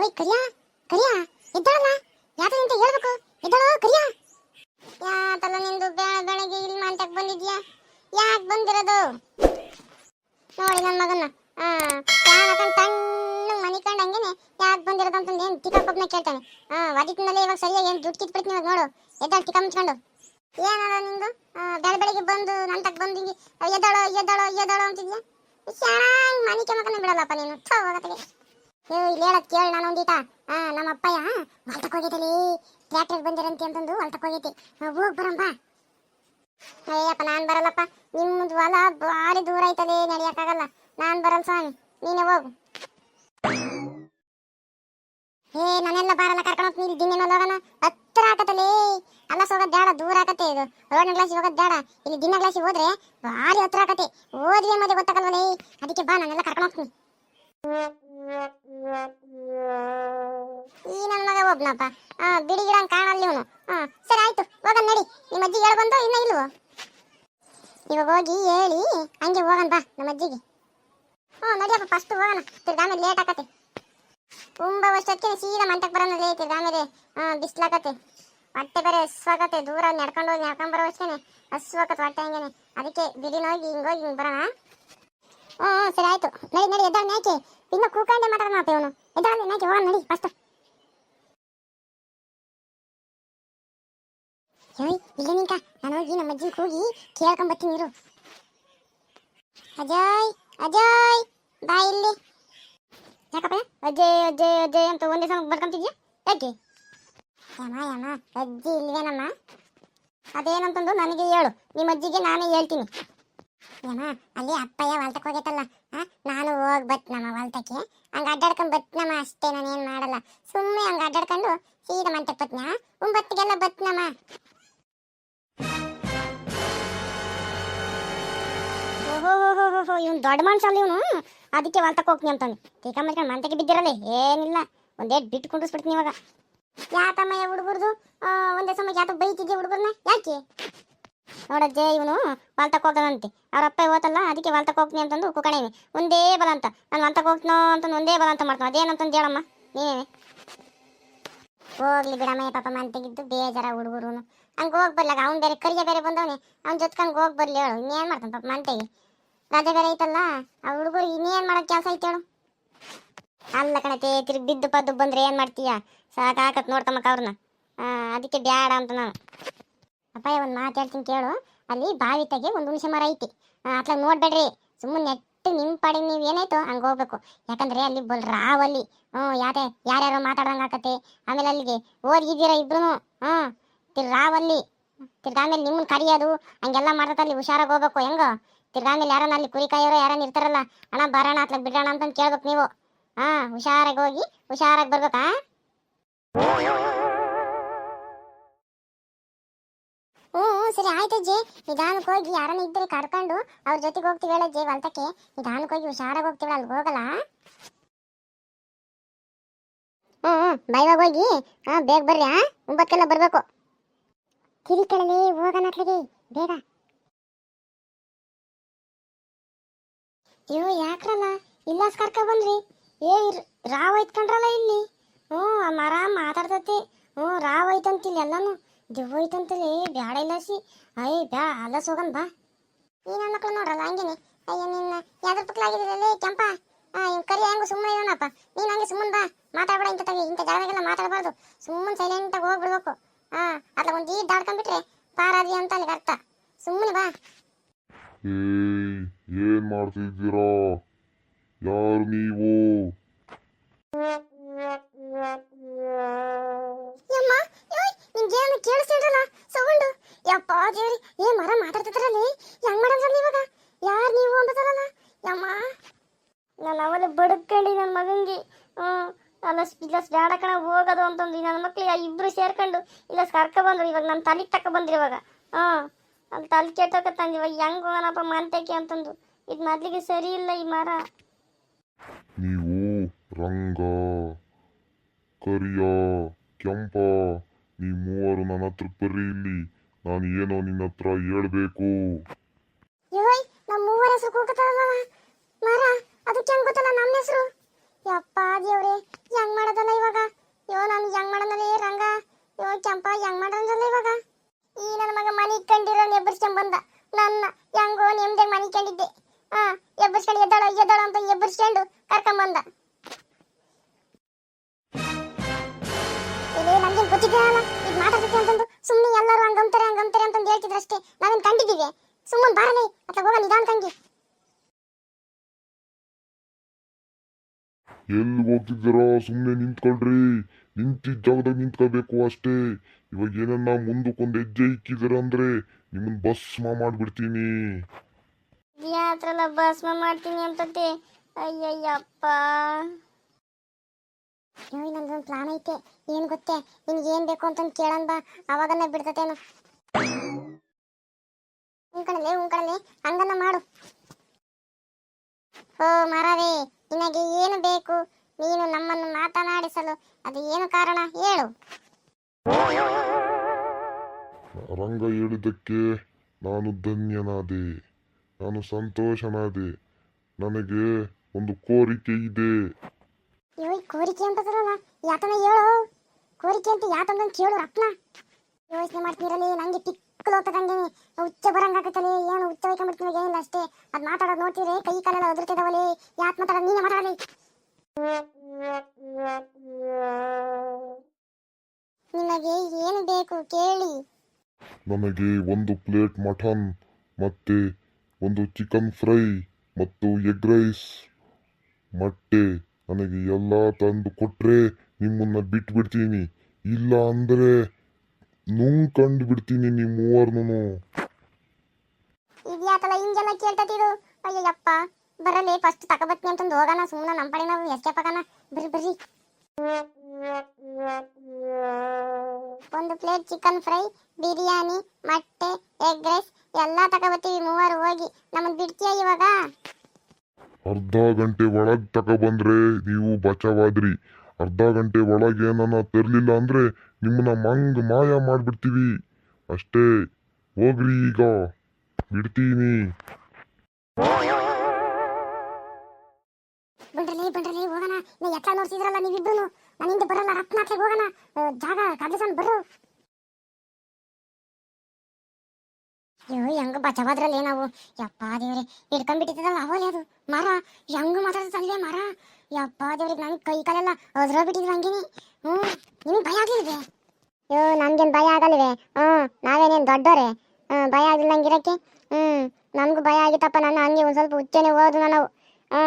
ಓಯ್, ಕರಿಯಾ ಕರಿಯಾ, ಇದ್ದಾಳಲ್ಲ? ಯಾತ ಅಂತ ಹೇಳ್ಬೇಕು? ಇದ್ದಾಳೋ, ಕರಿಯಾ? ಯಾತಲ್ಲ ನಿಂದು ಬೇಳ ಬೆಳಗ್ಗೆ ಇಲ್ಲಿ ಮಾಂತಕ್ಕೆ ಬಂದಿದ್ಯಾ? ಯಾಕೆ ಬಂದಿರೋದು? ನೋಡಿ ನನ್ನ ಮಗನ ಆ ಫ್ಯಾನ್ ಹಾಕೊಂಡು ತಣ್ಣಗೆ ಮನಿ ಕಂಡು ಹಂಗೇನೆ ಯಾಕೆ ಬಂದಿರೋದು ಅಂತಂದು ಏನು ಟಿಕಾ ಕೇಳ್ತಾನೆ. ಆ ವದಿಟ್ಟಿನಲ್ಲಿ ಇವಾಗ ಸರಿಯಾಗಿ ಏನು ದುಡ್ಡು ಕಿತ್ಬಿಡ್ತೀನಿ ಇವಾಗ ನೋಡು. ಎದ್ದಾಳ ಟಿಕಾ ಮುಚ್ಕೊಂಡು. ಏನಲ್ಲ ನಿಂದು? ಬೆಳ ಬೆಳಿಗ್ಗೆ ಬಂದು ನನ್ನ ತಕ್ಕ ಬಂದು ಎದ್ದಾಳೋ ಎದ್ದಾಳೋ ಎದ್ದಾಳೋ ಅಂತಿದ್ಯಾ? ಚೆನ್ನಾಗಿ ಮನಿ ಕೆಮ್ಮಕನ್ನ ಬಿಡಲ್ಲಪ್ಪ ನೀನು. ಥೋ ಹೋಗತ್ತಿಗೆ ಏ ಇಲ್ಲಿ ಹೇಳೋದು ಕೇಳಿ ನಾನು ಒಂದೀಟ. ನಮ್ಮ ಅಪ್ಪಯ್ಯ ಹೊಲ್ತಕ್ ಹೋಗಿದ್ದಲಿ ಟ್ರ್ಯಾಕ್ಟರ್ ಬಂದಿರಂತೆ ಅಂತಂದು ಹೊಲ್ತಕ್ ಹೋಗೈತಿ. ಹೋಗ್ ಬರಂಬ ಅಯ್ಯಪ್ಪ ನಾನ್ ಬರಲ್ಲಪ್ಪ. ನಿಮ್ಮದು ಹೊಲ ಭಾರಿ ದೂರ ಐತಲೇ, ನಡಿಯಕ್ಕಾಗಲ್ಲ. ನಾನ್ ಬರಲ್ಲ ಸ್ವಾಮಿ. ನೀನೇ ಹೋಗು. ಏ, ನಾನೆಲ್ಲ ಬಾರಲ್ಲ, ಕರ್ಕೊಂಡು ಇಲ್ಲಿ ದಿನ ಹೋಗೋಣ. ಹತ್ರ ಆಕತ್ತಲೇ ಅಲ್ಲ ಹೋಗೋದ್ ಬೇಡ ದೂರ ಆಕತ್ತೆ ಇದು. ರೋಡ್ನ ಗ್ಲಾಸಿಗೆ ಹೋಗೋದು ಬೇಡ ಇಲ್ಲಿ ದಿನ ಗ್ಲಾಸಿಗೆ ಹೋದ್ರೆ ಭಾರಿ ಹತ್ರ ಆಕತ್ತೆ ಓದ್ವಿ ಮತ್ತೆ ಗೊತ್ತಾಗಲ್ವಲೇ. ಅದಕ್ಕೆ ಬಾ, ನಾನೆಲ್ಲ ಕರ್ಕೊಂಡು ಹೋಗ್ತೀನಿ. ಈ ನನ್ನ ಮಗ ಒಬ್ನಪ್ಪ. ಬಿಡಿ ಗಿಡ ಕಾಣಲ್ಲ ಇವನು ಹಾ ಸರಿ ಆಯ್ತು, ಹೋಗನ್ ನಡಿ. ನಿಮ್ಮ ಅಜ್ಜಿ ಹೇಳ್ಬಂದು ಇನ್ನ ಇಲ್ವೋ? ಇವಾಗ ಹೋಗಿ ಹೇಳಿ, ಹಂಗೆ ಹೋಗನ್ ಬಾ, ನಮ್ಮ ಅಜ್ಜಿಗೆ. ಹ್ಞೂ, ನಡಿಯಪ್ಪ ಫಸ್ಟ್ ಹೋಗೋಣ. ತಿರ್ಗಾ ಲೇಟ್ ಆಕತ್ತೆ. ತುಂಬ ವರ್ಷಕ್ಕೆ ಸೀದಾ ಮಂಟಕ್ಕೆ ಬರೋಣ ಲೇ, ತಿರ್ಗಾ ಆಮೇಲೆ ಬಿಸ್ಲಾಕತ್ತೆ. ಹೊಟ್ಟೆ ಬೇರೆ ಹಸ್ವಾಗತ್ತೆ, ದೂರ ನಡ್ಕೊಂಡು ಹೋಗಿ ನಡ್ಕೊಂಡು ಬರೋ ಅಷ್ಟೇನೆ ಹಸ್ವಾಗತ್ತೆ ಹೊಟ್ಟೆ ಹಂಗೇನೆ. ಅದಕ್ಕೆ ಬಿಡಿನೋಗಿ ಹಿಂಗೋಗಿ ಹಿಂಗೆ ಬರೋಣ. ಹ್ಞೂ ಸರಿ ಆಯಿತು. ನಡಿ ನಡಿ, ಎದ್ದಾಳ ನೇಕೆ ಇನ್ನು ಕೂಕಂಡೆ ಮಾತಾಡೋಣ ಅಪ್ಪ ಇವನು. ಎದ್ದಾಳ ನೇಕೆ ಹೋಗೋಣ, ನಡಿ ಫಸ್ಟ್ ಯೋಯ್ ಇಲ್ಲ ನಿಂಕ ನಾನು ಹೋಗಿ ನಮ್ಮ ಅಜ್ಜಿಗೆ ಹೋಗಿ ಕೇಳ್ಕೊಂಬತ್ತೀನಿ ಇರು. ಅಜಯ್ ಅಜಯ್, ಬಾ ಇಲ್ಲಿ. ಯಾಕಪ್ಪ? ಅಜಯ್ ಅಜಯ್ ಅಜಯ್ ಅಂತ ಒಂದೇ ಸಮ ಬರ್ಕೊಂತಿದ್ಯಾ? ಯಾಕೆ? ಯಮ್ಮ ಯಮ್ಮ ಅಜ್ಜಿ ಇಲ್ವೇನಮ್ಮ? ಅದೇನಂತಂದು ನನಗೆ ಹೇಳು. ನಿಮ್ಮ ಅಜ್ಜಿಗೆ ನಾನೇ ಹೇಳ್ತೀನಿ. ಯಮ್ಮ ಅಲ್ಲಿ ಅಪ್ಪಯ್ಯ ಹೊಲ್ತಕ್ಕೆ ಹೋಗೈತಲ್ಲ ನಾನು ಹೋಗಿ ಬತ್ ನಮ್ಮ ಹೊಲ್ತಕ್ಕೆ. ಹಂಗ ಅಡ್ಡಾಡ್ಕೊಂಡ್ ಬತ್ನಮ್ಮ ಅಷ್ಟೇ ನಾನು ಏನ್ ಮಾಡಲ್ಲ. ಸುಮ್ಮನೆ ಹಂಗ ಅಡ್ಡಾಡ್ಕೊಂಡು ಸೀದಾ ಮಂಟಕ್ಕೆ ಬತ್ನ? ಒಂಬತ್ತಿಗೆಲ್ಲ ಬತ್ನಮ್ಮ. ಓಹೋ ಇವ್ನು ದೊಡ್ಡ ಮನುಷ್ಯ ಅಲ್ಲ ಇವನು. ಅದಕ್ಕೆ ಹೊಲ್ತಕ್ಕೆ ಹೋಗ್ತೀನಿ ಅಂತಾನೆ ಟೀಕ ಮಾಡ್ಕೊಂಡು ಬಿದ್ದಿರಲ್ಲ ಏನಿಲ್ಲ. ಒಂದೇಟ್ ಬಿಟ್ಟು ಕುಂಡಿಸ್ಬಿಡ್ತೀನಿ ಇವಾಗ. ಯಾತಮ್ಮ ಹುಡುಗರ್ದು? ಒಂದೇ ಸಮಯ ಯಾತಕ್ಕೆ ಬೈತಿದ್ದೆ ಹುಡುಗರ್ನ? ಯಾಕೆ? ನೋಡಜ್ಜೆ ಇವನು ವಾಲ್ತಕ್ಕೆ ಹೋಗ್ತಾನಂತೆ ಅವ್ರ ಅಪ್ಪ ಹೋತಲ್ಲ ಅದಕ್ಕೆ ವಾಲ್ತಕ್ಕೆ ಹೋಗ್ತೀನಿ ಅಂತಂದು ಕುಕಣೇವಿ ಒಂದೇ ಬಲ ಅಂತ. ನಾನು ವಾಲ್ತಕ್ಕೆ ಹೋಗ್ತೀನೋ ಅಂತಂದು ಒಂದೇ ಬಲ ಅಂತ ಮಾಡ್ತಾನೆ. ಅದೇನಂತಂದು ಹೇಳಮ್ಮ ನೀನೇನೆ ಹೋಗ್ಲಿ ಬಿಡಮ್ಮ ಪಾಪ ಮಂತೆಗಿದ್ದು ಬೇಜಾರ ಹುಡುಗರು ಹಂಗೆ ಹೋಗಿ ಬರ್ಲಾಗ, ಅವ್ನು ಬೇರೆ ಕರಿಯ ಬೇರೆ ಬಂದವನೆ. ಅವ್ನ ಜೊತ್ಕಂಗೆ ಹೋಗಿ ಬರ್ಲಿ ಹೇಳು, ಇನ್ನೇನು ಮಾಡ್ತಾನೆ ಪಾಪ ಮಂತೆಗೆ ರಜೆ ಬೇರೆ ಐತಲ್ಲ, ಆ ಹುಡುಗರು ಇನ್ನೇನು ಮಾಡೋಕೆ ಕೆಲಸ ಐತೆ ಹೇಳು. ಅಲ್ಲ ಕಣತೆ ತಿರುಗಿ ಬಿದ್ದು ಪದ್ದು ಬಂದ್ರೆ ಏನು ಮಾಡ್ತೀಯ? ಸಾಕಾಕತ್ ನೋಡ್ತಮ್ಮಕ್ಕ ಅವ್ರನ್ನ ಅದಕ್ಕೆ ಬ್ಯಾಡ ಅಂತ ನಾನು. ಅಪ್ಪಯ್ಯ, ಒಂದು ಮಾತು ಹೇಳ್ತೀನಿ ಕೇಳು. ಅಲ್ಲಿ ಬಾವಿ ತೆಗೆ ಒಂದು ಹುಣಸೆ ಮರ ಐತಿ. ಅತ್ಲಾಗ ನೋಡ್ಬೇಡ್ರಿ. ಸುಮ್ಮನೆ ನೆಟ್ಟು ನಿಮ್ಮ ಪಾಡಿಗೆ ನೀವು ಏನಾಯ್ತು? ಹಂಗೆ ಹೋಗ್ಬೇಕು. ಯಾಕಂದ್ರೆ ಅಲ್ಲಿ ಬಲ್ ರಾವಲ್ಲಿ ಹ್ಞೂ ಯಾರೇ ಯಾರ್ಯಾರು ಮಾತಾಡ್ದಂಗೆ ಆಕತ್ತೆ ಆಮೇಲೆ ಅಲ್ಲಿಗೆ ಓದಿದ್ದೀರಾ ಇಬ್ರು ಹ್ಞೂ ತಿರ್ ರಾವಲ್ಲಿ ತಿರ್ಗಾ ಆಮೇಲೆ ನಿಮ್ಮನ್ನ ಕರಿಯೋದು, ಹಂಗೆಲ್ಲ ಮಾಡ್ತಾ ಅಲ್ಲಿ ಹುಷಾರಾಗಿ ಹೋಗ್ಬೇಕು. ಹೆಂಗೋ? ತಿರ್ಗಾ ಆಮೇಲೆ ಯಾರನ್ನ ಅಲ್ಲಿ ಕುರಿ ಕಾಯೋರು ಯಾರನ್ನ ಇರ್ತಾರಲ್ಲ ಅಣ್ಣ ಬರೋಣ ಅತ್ಲಾಗ ಬಿಡೋಣ ಅಂತಂದು ಕೇಳ್ಬೇಕು ನೀವು. ಹಾಂ, ಹುಷಾರಾಗಿ ಹೋಗಿ, ಹುಷಾರಾಗಿ ಬರ್ಬೇಕಾ? ಹ್ಞೂ ಸರಿ ಆಯ್ತು ಅಜ್ಜಿ. ನಿಧಾನಕ್ಕೆ ಹೋಗಿ ಯಾರನ್ನ ಇದ್ದರೆ ಕರ್ಕೊಂಡು ಅವ್ರ ಜೊತೆಗೆ ಹೋಗ್ತೀವಿ ಅಜ್ಜಿ ಹೊಲ್ತಕ್ಕೆ. ನಿಧಾನಕ್ಕೆ ಹೋಗಿ ಹುಷಾರಾಗಿ ಹೋಗ್ತೀವಿ ಅಲ್ಲಿ ಹೋಗಲ್ಲ? ಹ್ಞೂ ಬೈವಾಗ ಹೋಗಿ. ಹಾಂ, ಬೇಗ ಬರ್ರಿ, ಹಾಂ? ಒಂಬತ್ತೆಲ್ಲ ಬರಬೇಕು. ಕಿರಿಕಳಲಿ ಹೋಗೋಣ ಬೇಗ. ಅಯ್ಯೋ, ಯಾಕ್ರಲ್ಲ? ಇಲ್ಲಾಸ್ ಕರ್ಕ ಬನ್ರಿ. ಏ ರಾವ್ ಐತ್ಕೊಂಡ್ರಲ್ಲ ಇಲ್ಲಿ? ಹ್ಞೂ ಮರ ಮಾತಾಡ್ತತಿ. ಹ್ಞೂ, ರಾವ್ ಐತಂತಿಲ್ಲ ಎಲ್ಲಾನು. ದೆವ್ವ ಐತಂತಲಿ, ಬ್ಯಾಡ ಇಲ್ಲ ಸಿ ಅಯ್ಯ ಬ್ಯಾ ಅಲ್ಲ ಹೋಗನ್ ಬಾ. ಈ ನನ್ನ ಮಕ್ಳು ನೋಡ್ರಲ್ಲ, ಹಂಗೇನೆ. ಅಯ್ಯ, ನಿನ್ನ ಯಾವ್ದ್ರ ಪಕ್ಕಲಾಗಿದ್ರಲ್ಲೇ ಕೆಂಪ. ಇವ್ ಕರಿ ಹೆಂಗು ಸುಮ್ಮನೆ ಇವನಪ್ಪ ನೀನ್ ಹಂಗೆ ಸುಮ್ಮನೆ ಬಾ. ಮಾತಾಡ್ಬೇಡ ಇಂಥ ತಗಿ ಇಂಥ ಜಾಗದಾಗೆಲ್ಲ ಮಾತಾಡಬಾರ್ದು. ಸುಮ್ಮನೆ ಸೈಲೆಂಟಾಗಿ ಹೋಗ್ಬಿಡ್ಬೇಕು. ಹಾ ಅದ್ರಾಗ ಒಂದು ಈಡ್ ದಾಡ್ಕೊಂಡ್ಬಿಟ್ರೆ ಪಾರಾದಿ ಅಂತ ಅಲ್ಲಿಗೆ ಅರ್ಥ. ಸುಮ್ಮನೆ ಬಾ. ಏಯ್, ಏನ್ ಮಾಡ್ತಿದ್ದೀರಾ? ಯಾರು ನೀವು? ನಿಮ್ಗೇನು ಕೇಳಿಸ್ತಿದ್ರಲ್ಲ ಸೌಂಡು. ಯಪ್ಪ ದೇವ್ರಿ, ಏ ಮರ ಮಾತಾಡ್ತಿದ್ರಲ್ಲಿ? ಹೆಂಗ್ ಮಾಡಂದ್ರಲ್ಲ ಇವಾಗ? ಯಾರು ನೀವು ಅಂತಾರಲ್ಲ ಯಮ್ಮ. ನಾನು ಅವಲ್ಲ ಬಡ್ಕಂಡು ನನ್ನ ಮಗಂಗೆ ಅಲ್ಲ ಇಲ್ಲ ಬೇಡ ಕಣ ಹೋಗೋದು ಅಂತಂದು. ನನ್ನ ಮಕ್ಳಿಗೆ ಇಬ್ರು ಸೇರ್ಕೊಂಡು, ಇಲ್ಲ ಕರ್ಕೊ ಬಂದ್ರು. ಇವಾಗ ನನ್ನ ತಲೆಗೆ ತಕ ಬಂದ್ರಿ ಇವಾಗ. ಹಾಂ ನನ್ನ ತಲೆ ಕೆಟ್ಟೋಕತ್ತಂದು ಇವಾಗ ಹೆಂಗ್ ಹೋಗೋಣಪ್ಪ ಮಂತಕ್ಕೆ ಅಂತಂದು. ಇದು ಮೊದಲಿಗೆ ಸರಿ ಇಲ್ಲ ಈ ಮರ. ನೀವು ರಂಗ, ಕರಿಯ, ಕೆಂಪ ನೀವು ಮೂವರು ನನ್ನ ಹತ್ರ ಬರ್ರಿ ಇಲ್ಲಿ. ನಾನು ಏನೋ ನಿನ್ನ ಹತ್ರ ಹೇಳ್ಬೇಕು. ನಮ್ಮ ಮೂವರ ಹೆಸರು ಅದಕ್ಕೆ ಹೆಂಗ್ ಗೊತ್ತಲ್ಲ ನಮ್ಮ ಹೆಸರು? ಯಪ್ಪ ಹೆಂಗ್ ಮಾಡೋದಲ್ಲ ಇವಾಗ? ಯೋ, ನಾನು ಹೆಂಗ್ ಯೋ ಹೆಂಗ್ ಇವಾಗ? ಈ ನನ್ನ ಮಗ ಕಂಡಿರೋ ಬಂದ. ನನ್ನ ಹೆಂಗೋ ಕಂಡಿದ್ದೆ ಎಬ್ಬರ್ಸ್ಕೊಂಡು ಎದ್ದಾಳ ಎದ್ದಾಳ ಅಂತ ಎಬ್ಬರ್ಸ್ಕೊಂಡು ಕರ್ಕೊಂಬಂದ ನಮ್ಗೆ ನನ್ಗೇನ್ ಗೊತ್ತಿದ್ದೀರಲ್ಲ ಇದು ಮಾತಾಡ್ತೈತೆ ಅಂತಂದು ಸುಮ್ಮನೆ ಎಲ್ಲರೂ ಹಂಗಂತಾರೆ ಹಂಗಂತಾರೆ ಅಂತಂದು ಹೇಳ್ತಿದ್ರು ಅಷ್ಟೇ ನಾವೇನ್ ಕಂಡಿದ್ದೀವಿ? ಸುಮ್ಮನೆ ಬಾರಲೇ. ಅಥವಾ ಹೋಗ ನಿಧಾನ ತಂಗಿ. ಎಲ್ಲಿ ಹೋಗ್ತಿದ್ದೀರೋ ಸುಮ್ಮನೆ ನಿಂತ್ಕೊಳ್ರಿ. ನಿಂತಿದ್ದ ಜಾಗದಾಗ ನಿಂತ್ಕೋಬೇಕು ಅಷ್ಟೇ. ಇವಾಗ ಏನನ್ನ ಮುಂದಕ್ಕೊಂದು ಹೆಜ್ಜೆ ಇಕ್ಕಿದ್ರ ಅಂದ್ರೆ ನಿಮ್ಮನ್ನ ಭಸ್ಮ ಮಾಡ್ಬಿಡ್ತೀನಿ. ಯಾತ್ರಲ್ಲ ಭಸ್ಮ ಮಾಡ್ತೀನಿ ಅಂತಂತೆ ಅಯ್ಯಯ್ಯಪ್ಪ. ನಂದೊಂದು ಪ್ಲಾನ್ ಐತೆ. ಏನು ಗೊತ್ತೆ? ನಿನ್ಗೆ ಏನು ಬೇಕು ಅಂತಂದು ಕೇಳನ್ ಬಾ. ಅವಾಗನ್ನ ಬಿಡ್ತತೇನು. ಉಂಕಣಲೆ ಉಂಕಣಲೆ ಹಂಗನ್ನ ಮಾಡು. ಓ ಮರವೇ, ನಿನಗೆ ಏನು ಬೇಕು? ನೀನು ನಮ್ಮನ್ನು ಮಾತನಾಡಿಸಲು ಅದು ಏನು ಕಾರಣ? ಹೇಳು. ರಂಗ ಹೇಳಿದ್ದಕ್ಕೆ ನಾನು ಧನ್ಯನಾದೆ. ನಾನು ಸಂತೋಷನಾದೆ. ನನಗೆ ಒಂದು ಕೋರಿಕೆ ಇದೆ. ಕೋರಿಕೆ ಅಂತದಲ್ಲ ಯಾತನ ಹೇಳು. ಕೋರಿಕೆ ಅಂತ ಯಾತಂದ ಕೇಳು ರತ್ನ. ಯೋಚನೆ ಮಾಡ್ತೀರಲ್ಲಿ ನಂಗೆ ತಿಕ್ಕಲು ಹೋಗ್ತದಂಗೆ ಉಚ್ಚ ಬರಂಗಾಗತ್ತಲೆ ಏನು ಉಚ್ಚ ವೈಕೊಂಡ್ಬಿಡ್ತೀನಿ ಏನಿಲ್ಲ ಅಷ್ಟೇ. ಅದ್ ಮಾತಾಡೋದು ನೋಡ್ತೀರಿ? ಕೈ ಕಾಲೆಲ್ಲ ಒದರ್ತಿದಾವಲೆ ಯಾತ್ ಮಾತಾಡೋದು ನೀನೇ ಮಾತಾಡಲಿ ನಿಮಗೆ ಏನು ಬೇಕು ಕೇಳಿ. ನನಗೆ ಒಂದು ಪ್ಲೇಟ್ ಮಟನ್, ಮತ್ತೆ ಒಂದು ಚಿಕನ್ ಫ್ರೈ, ಮತ್ತು ಎಗ್ ರೈಸ್, ಮೊಟ್ಟೆ. ನನಗೆ ಎಲ್ಲ ತಂದು ಕೊಟ್ರೆ ನಿಮ್ಮನ್ನ ಬಿಟ್ಬಿಡ್ತೀನಿ ಇಲ್ಲ ಅಂದ್ರೆ ನುಂಗ್ಕಂಡು ಬಿಡ್ತೀನಿ ನಿಮ್ಮ ಮೂವರ್ನು ಇದ್ಯಾತಲ್ಲ ಹಿಂಗೆಲ್ಲ ಕೇಳ್ತತಿದು? ಅಯ್ಯಯ್ಯಪ್ಪ, ಬರಲಿ ಫಸ್ಟ್ ತಗೋಬತ್ನಿ ಅಂತಂದು ಹೋಗೋಣ ಸುಮ್ಮನೆ ನಮ್ಮ ಪಡೆ ನಾವು ಎಸ್ಕೇಪ್ ಆಗೋಣ. ಬರ್ರಿ ಬರ್ರಿ. ಒಂದು ಪ್ಲೇಟ್ ಚಿಕನ್ ಫ್ರೈ ಬಿರಿಯಾನಿ, ಮೊಟ್ಟೆ ಎಗ್ ರೈಸ್ ಎಲ್ಲ ತಗೋಬತ್ತೀವಿ ಮೂವರು ಹೋಗಿ. ನಮ್ಮನ್ನ ಬಿಡ್ತೀಯ ಇವಾಗ? ಅರ್ಧ ಗಂಟೆ ಒಳಗೆ ತಗೊಬಂದ್ರೆ ನೀವು ಬಚಾವಾದ್ರಿ. ಅರ್ಧ ಗಂಟೆ ಒಳಗೆ ಏನನ್ನ ತರಲಿಲ್ಲ ಅಂದ್ರೆ ನಿಮ್ಮನ್ನ ಮಂಗ್ ಮಾಯ ಮಾಡ್ಬಿಡ್ತೀವಿ. ಅಷ್ಟೇ, ಹೋಗ್ರಿ ಈಗ. ಬಿಡ್ತೀನಿ ಬಂಡ್ರಲಿ ಬಂಡ್ರಲಿ ಹೋಗೋಣ. ನಾ ಎತ್ತ ನೋಡ್ತಿದ್ರಲ್ಲ ನೀವಿಬ್ರು ನನ್ನಿಂದ ಬರಲ್ಲ ರತ್ನಾಟ್ಲಿಗೆ ಹೋಗೋಣ. ಜಾಗ, ಕಗ್ಲಿಸನ್ ಬರ್ರು. ಅಯ್ಯೋ, ಹೆಂಗ ಬಚಾವಾದ್ರಲ್ಲಿ ನಾವು ಯಪ್ಪ ದೇವ್ರಿ, ಹಿಡ್ಕೊಂಡ್ಬಿಟ್ಟಿದ್ದಲ್ಲ ಅವಲೇ ಅದು. ಮರ, ಹೆಂಗ ಮಾತಾಡ್ತಲ್ಲೇ ಮರ? ಯಪ್ಪ ದೇವ್ರಿಗೆ ನನ್ ಕೈ ಕಾಲೆಲ್ಲ ಅದ್ರ ಬಿಟ್ಟಿದ್ರು ಹಂಗೇನಿ. ಹ್ಞೂ ನಿಮಗೆ ಭಯ ಆಗ್ಲಿಲ್ವೇ? ಅಯ್ಯೋ ನಮ್ಗೇನು ಭಯ ಆಗಲ್ವೇ? ಹ್ಞೂ ನಾವೇನೇನು ದೊಡ್ಡೋರೆ? ಹ್ಞೂ ಭಯ ಆಗಿಲ್ಲ ಹಂಗಿರಕ್ಕೆ ಹ್ಞೂ ನಮಗೂ ಭಯ ಆಗಿತ್ತಪ್ಪ, ನಾನು ಹಂಗೆ ಒಂದು ಸ್ವಲ್ಪ ಹುಚ್ಚೇನೆ ಹೋದ್ರು ನಾವು ಹ್ಞೂ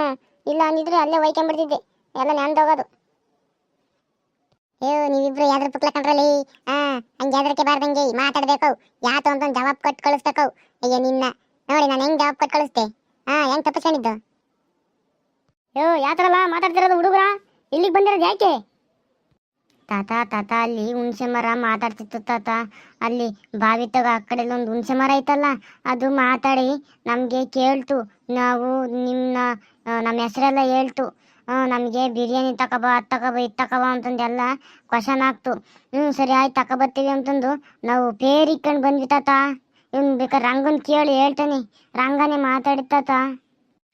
ಇಲ್ಲ ಅಂದಿದ್ರೆ ಅಲ್ಲೇ ಒಯ್ಕೊಂಡ್ಬಿಡ್ತಿದ್ದೆ. ಎಲ್ಲ ನೆಂದೋಗೋದು ಅಯ್ಯೋ, ನೀವಿಬ್ರು ಯಾವ್ದ್ರ ಪುಕ್ಲ ಕಂಡ್ರಲ್ಲಿ? ಹಾ ಹಂಗೆ ಯಾವ್ದಕ್ಕೆ ಬಾರ್ದಂಗೆ ಮಾತಾಡ್ಬೇಕು. ಯಾತು ಅಂತ ಜವಾಬ್ ಕೊಟ್ಟು ಕಳಿಸ್ಬೇಕು. ಅಯ್ಯ, ನಿನ್ನ. ನೋಡಿ, ನಾನು ಹೆಂಗ್ ಜವಾಬ್ ಕೊಟ್ಟು ಕಳಿಸ್ತೆ ಹಾ ಹೆಂಗ್ ತಪ್ಪಿಸ್ಕೊಂಡಿದ್ದು ಯೋ ಯಾತ್ರಲ್ಲ ಮಾತಾಡ್ತಿರೋದು ಹುಡುಗರ? ಇಲ್ಲಿಗೆ ಬಂದಿರೋದು ಯಾಕೆ? ತಾತ ತಾತ, ಅಲ್ಲಿ ಹುಣಸೆ ಮರ ಮಾತಾಡ್ತಿತ್ತು ತಾತ. ಅಲ್ಲಿ ಬಾವಿ ತಗ ಆ ಕಡೆ ಒಂದು ಹುಣಸೆ ಮರ ಐತಲ್ಲ, ಅದು ಮಾತಾಡಿ ನಮಗೆ ಕೇಳ್ತು. ನಾವು ನಿಮ್ಮ ನಮ್ಮ ಹೆಸರೆಲ್ಲ ಹೇಳ್ತು. ನಮಗೆ ಬಿರಿಯಾನಿ ತಕಬ, ಅದು ತಗೋಬ ಇದು ತಗೋಬ ಅಂತಂದೆಲ್ಲ ಕ್ವಶನ್ ಆಗ್ತು. ಹ್ಞೂ, ಸರಿ ಆಯ್ತು ತಗೋಬರ್ತೀವಿ ಅಂತಂದು ನಾವು ಪೇರ್ ಇಕ್ಕೊಂಡು ಬಂದ್ವಿ ತಾತ. ಇವ್ನು ಬೇಕಾದ್ರೆ ರಂಗನ್ ಕೇಳಿ ಹೇಳ್ತಾನೆ. ರಂಗನೇ ಮಾತಾಡಿದ ತಾತ.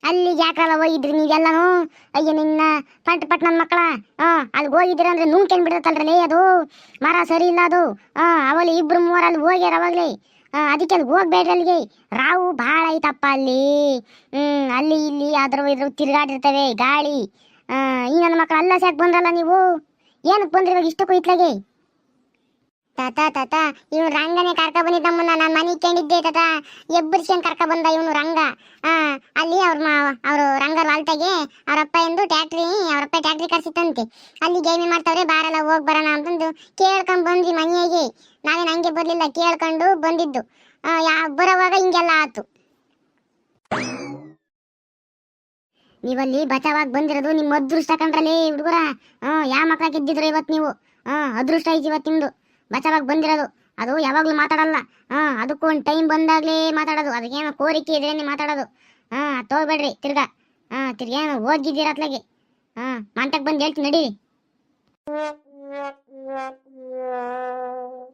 ಅಲ್ಲಿಗೆ ಯಾಕಲ್ಲ ಹೋಗಿದ್ರಿ ನೀವೆಲ್ಲನೂ? ಅಯ್ಯ, ನಿನ್ನ ಪಟ್ ಪಟ್ ನನ್ನ ಮಕ್ಕಳ. ಹಾಂ ಅಲ್ಲಿ ಹೋಗಿದ್ದೀರ ಅಂದ್ರೆ ನುಂಗ್ಕೊಂಡ್ ಬಿಡ್ತಲ್ರಲೇ ಅದು? ಮರ ಸರಿ ಇಲ್ಲ ಅದು. ಹಾಂ ಅವಲ್ಲಿ ಇಬ್ರು ಮೂವರು ಅಲ್ಲಿ ಹೋಗ್ಯಾರ ಅವಾಗಲೇ. ಹಾಂ ಅದಕ್ಕೆ ಅಲ್ಲಿ ಹೋಗ್ಬೇಡ್ರಿ ಅಲ್ಲಿಗೆ. ರಾವು ಭಾಳ ಐತಪ್ಪ ಅಲ್ಲಿ. ಹ್ಞೂ, ಅಲ್ಲಿ, ಇಲ್ಲಿ ಅದ್ರ ಇದ್ರ ತಿರುಗಾಡಿರ್ತವೆ, ಗಾಳಿ. ಈ ನನ್ನ ಮಕ್ಕಳು ಅಲ್ಲ ಸಾಕ್ ಬಂದ್ರಲ್ಲ ನೀವು? ಏನಕ್ಕೆ ಬಂದ್ರಿ ಇವಾಗ ಇಷ್ಟಕ್ಕೂ ಇತ್ಲಾಗೆ? ತಾತ ತಾತ, ಇವನು ರಂಗನೇ ಕರ್ಕ ಬಂದಿದ್ದ ನಮ್ಮನ್ನ ನಾನು ಮನೆ ಕೇಳಿದ್ದೆ ತಾತ. ಎಬ್ಬರಿಸ್ಕೊಂಡು ಕರ್ಕ ಬಂದ ಇವನು ರಂಗ? ಅಲ್ಲಿ ಅವ್ರ ಅವರು ರಂಗರ ವಾಲ್ತಾಗೆ ಅವರಪ್ಪ ಎಂದು ಟ್ಯಾಕ್ಟ್ರಿ ಅವರಪ್ಪ ಟ್ಯಾಕ್ಟ್ರಿ ಕರ್ಸಿತ್ತಂತೆ. ಅಲ್ಲಿ ಗೇಮಿ ಮಾಡ್ತಾವ್ರೆ, ಬಾರಲ್ಲ, ಹೋಗಿ ಬರೋಣ ಅಂತಂದು ಕೇಳ್ಕೊಂಡ್ ಬಂದ್ವಿ ಮನೆಯಾಗೆ ನಾವೇನು ಹಂಗೆ ಬರಲಿಲ್ಲ, ಕೇಳ್ಕೊಂಡು ಬಂದಿದ್ದು. ಯಾವ ಬರೋವಾಗ ಹಿಂಗೆಲ್ಲ ಆತು. ನೀವಲ್ಲಿ ಬಚಾವಾಗಿ ಬಂದಿರೋದು ನಿಮ್ಮ ಅದೃಷ್ಟ ಕಂಡ್ರಲ್ಲಿ ಹುಡುಗರ? ಹ್ಞೂ, ಯಾವ ಮಕ್ಕಳ ಇದ್ದಿದ್ರು ಇವತ್ತು ನೀವು? ಹ್ಞೂ, ಅದೃಷ್ಟ ಐತಿ ಇವತ್ತು ನಿಮ್ಮದು ಬಚಾವಾಗಿ ಬಂದಿರೋದು. ಅದು ಯಾವಾಗಲೂ ಮಾತಾಡಲ್ಲ. ಹಾಂ ಅದಕ್ಕೂ ಒಂದು ಟೈಮ್ ಬಂದಾಗಲೇ ಮಾತಾಡೋದು. ಅದಕ್ಕೇನೋ ಕೋರಿಕೆ ಇದ್ರೇನೆ ಮಾತಾಡೋದು. ಹಾಂ ತಗೋಬೇಡ್ರಿ, ತಿರ್ಗಾ. ಹಾಂ ತಿರ್ಗೇನು ಓದಿದ್ದೀರ ಅತ್ಲಾಗೆ. ಹಾಂ ಮಂಟಕ್ಕೆ ಬಂದು ಹೇಳ್ತೀನಿ, ನಡೀರಿ.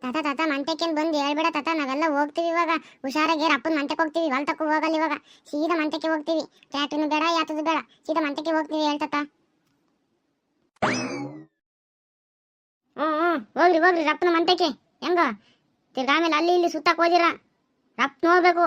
ತಾತ ತಾತ ಮಂತೆಕ್ಕೆ ಬಂದು ಹೇಳ್ಬೇಡ ತಾತ, ನಾವೆಲ್ಲ ಹೋಗ್ತೀವಿ ಇವಾಗ. ಹುಷಾರಾಗಿ ಅಪ್ಪನ ಮಂಟಕ್ಕೆ ಹೋಗ್ತೀವಿ ಹೊಲ್ತಕ್ಕೂ ಹೋಗಲ್ಲ ಇವಾಗ. ಸೀದಾ ಮಂಟಕ್ಕೆ ಹೋಗ್ತೀವಿ. ಟ್ಯಾಕ್ಟ್ರಿನೂ ಬೇಡ, ಯಾತದು ಬೇಡ. ಸೀದಾ ಮಂಟಕ್ಕೆ ಹೋಗ್ತೀವಿ ಹೇಳ್ತಾತ ಹ್ಞೂ ಹೋಗ್ರಿ ಹೋಗ್ರಿ, ರಪ್ಪನ ಮಂಟಕ್ಕೆ. ಹೆಂಗ? ಆಮೇಲೆ ಅಲ್ಲಿ ಇಲ್ಲಿ ಸುತ್ತಕ್ಕೆ ಹೋದಿರ. ರಪ್ ನೋಡ್ಬೇಕು